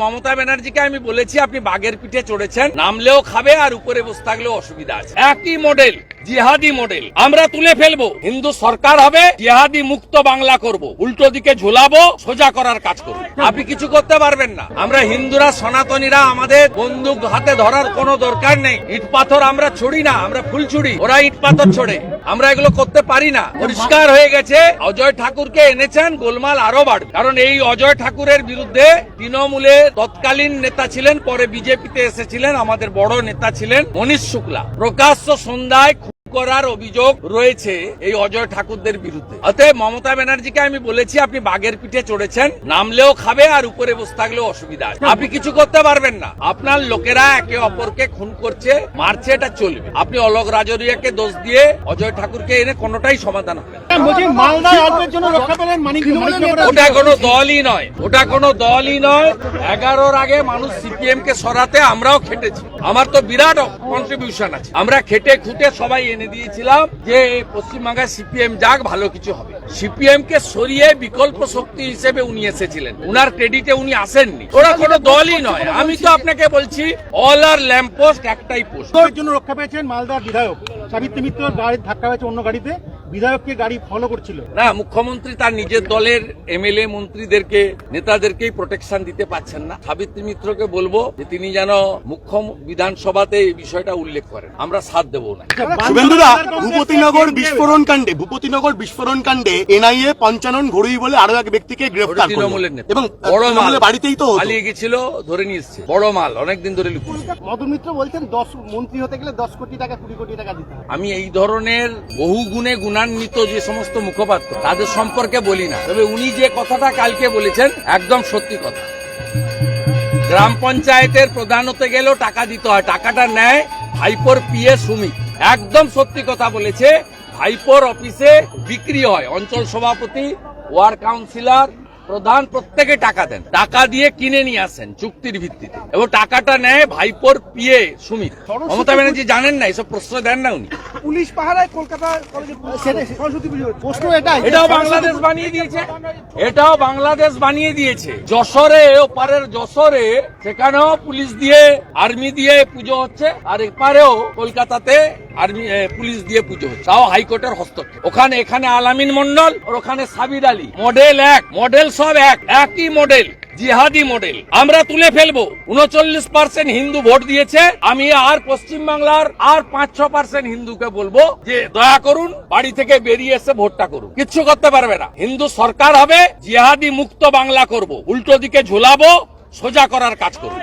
মমতা ব্যানার্জিকে আমি বলেছি, আপনি বাঘের পিঠে চড়েছেন, নামলেও খাবে আর উপরে বসে থাকলেও অসুবিধা আছে। একই মডেল জিহাদি মডেল আমরা তুলে ফেলব হিন্দু সরকার হবে জিহাদি মুক্ত বাংলা করব। উল্টো দিকে ঝুলাবো, সোজা করার কাজ করব। আপনি কিছু করতে পারবেন না। আমরা হিন্দুরা, সনাতনীরা, আমাদের বন্দুক হাতে ধরার কোনো দরকার নেই। ইট পাথর আমরা ছুড়ি না, আমরা ফুল ছুড়ি, ওরা ইট পাথর ছোড়ে। আমরা এগুলো করতে পারি না। পরিষ্কার হয়ে গেছে। অজয় ঠাকুরকে এনেছেন গোলমাল আরও বাড়বে। কারণ এই অজয় ঠাকুরের বিরুদ্ধে তৃণমূলে তৎকালীন নেতা ছিলেন পরে বিজেপিতে এসেছিলেন আমাদের বড় নেতা ছিলেন মনীষ শুক্লা। প্রকাশ্য সন্ধ্যায় করার অভিযোগ রয়েছে এই অজয় ঠাকুরদের বিরুদ্ধে। অতএব মমতা ব্যানার্জিকে আমি বলেছি আপনি বাঘের পিঠে চড়েছেন নামলেও খাবে আর উপরে বসে থাকলেও অসুবিধা আছে। আপনি কিছু করতে পারবেন না। আপনার লোকেরা একে অপরকে খুন করছে মারছে এটা চলবে। আপনি অলোক রাজরিয়াকে দোষ দিয়ে অজয় ঠাকুরকে এনে কোনোটাই সমাধান হবে মানিকনগরে ওটা কোনো দলই নয়। ওটা কোনো দলই নয়। এগারোর আগে মানুষ সিপিএম কে সরাতে আমরাও খেটেছি। আমার তো বিরাট কন্ট্রিবিউশন আছে। আমরা খেটে খুঁটে সবাই এনে দিয়েছিলাম যে পশ্চিমবাংলায় সিপিএম যাক, ভালো কিছু হবে। সিপিএম কে সরিয়ে বিকল্প শক্তি হিসেবে উনি এসেছিলেন। উনার ক্রেডিটে উনি আসেননি। ওরা কোনো দলই নয়। আমি তো আপনাকে বলছি অল আর ল্যাম্প পোস্ট একটাই পোস্ট জন্য রক্ষা পেয়েছেন মালদার বিধায়ক। সাবিত্রী মিত্র গাড়ির ধাক্কা পেয়েছে অন্য গাড়িতে। বিধায়ককে গাড়ি ফলো করছিল। না মুখ্যমন্ত্রী তার নিজের দলের এমএলএ মন্ত্রীদেরকে নেতাদেরকে প্রোটেকশন দিতে পারছেন না। সাবিত্রী মিত্রকে বলব যে তিনি যেন মুখ্য বিধানসভাতে এই বিষয়টা উল্লেখ করেন। আমরা সাথ দেবো না। শুভেন্দুদা ভূপতিনগর বিস্ফোরণ কাণ্ডে ভূপতিনগর বিস্ফোরণ কাণ্ডে এনআইএ পঞ্চানন ঘড়ুই বলে আরও এক ব্যক্তিকে গ্রেফতার করল। তৃণমূলের নেতা। এবং বড় মাল বাড়িতেই তো পালিয়ে গেছিল ধরে নিয়ে এসছে। বড় মাল অনেকদিন ধরে লুকিয়েছে মধু মিত্র বলছেন দশ মন্ত্রী হতে গেলে দশ কোটি টাকা কুড়ি কোটি টাকা দিতে আমি এই ধরনের বহু গুণে গুণান্বিত যে সমস্ত মুখপাত্র, তাদের সম্পর্কে বলি না। তবে উনি যে কথাটা কালকে বলেছেন, একদম সত্যি কথা। গ্রাম পঞ্চায়েতের প্রধান হতে গেলেও টাকা দিতে হয়, টাকাটা নেয় ভাইপোর পিএ সুমি। একদম সত্যি কথা বলেছে, ভাইপোর অফিসে বিক্রি হয়। অঞ্চল সভাপতি, ওয়ার্ড কাউন্সিলর প্রধান প্রত্যেকে টাকা দেন। টাকা দিয়ে কিনে নিয়ে আসেন চুক্তির ভিত্তিতে। এবং টাকাটা নেয় ভাইপোর পিএ সুমিত। মমতা ব্যানার্জি জানেন না এসব প্রশ্ন দেন না উনি। পুলিশ পাহারায় কলকাতা কলেজে প্রশ্ন এটাই। এটাও বাংলাদেশ বানিয়ে দিয়েছে। এটাও বাংলাদেশ বানিয়ে দিয়েছে। যশোরে ওপারের যশোরে সেখানেও পুলিশ দিয়ে আর্মি দিয়ে পুজো হচ্ছে। আর এপারেও কলকাতাতে আর্মি পুলিশ দিয়ে পুজো হচ্ছে। তাও হাইকোর্টের হস্তক্ষেপ। ওখানে এখানে আলামিন মন্ডল আর ওখানে সাবির আলী। মডেল এক। মডেল সব এক। একই মডেল, জিহাদি মডেল। আমরা তুলে ফেলব। উনচল্লিশ পার্সেন্ট হিন্দু ভোট দিয়েছে। আমি আর পশ্চিম বাংলার আর পাঁচ, ছ পার্সেন্ট হিন্দুকে বলব যে দয়া করুন, বাড়ি থেকে বেরিয়ে এসে ভোটটা করুন। কিচ্ছু করতে পারবে না। হিন্দু সরকার হবে, জিহাদি মুক্ত বাংলা করব। উল্টো দিকে ঝুলাবো, সোজা করার কাজ করব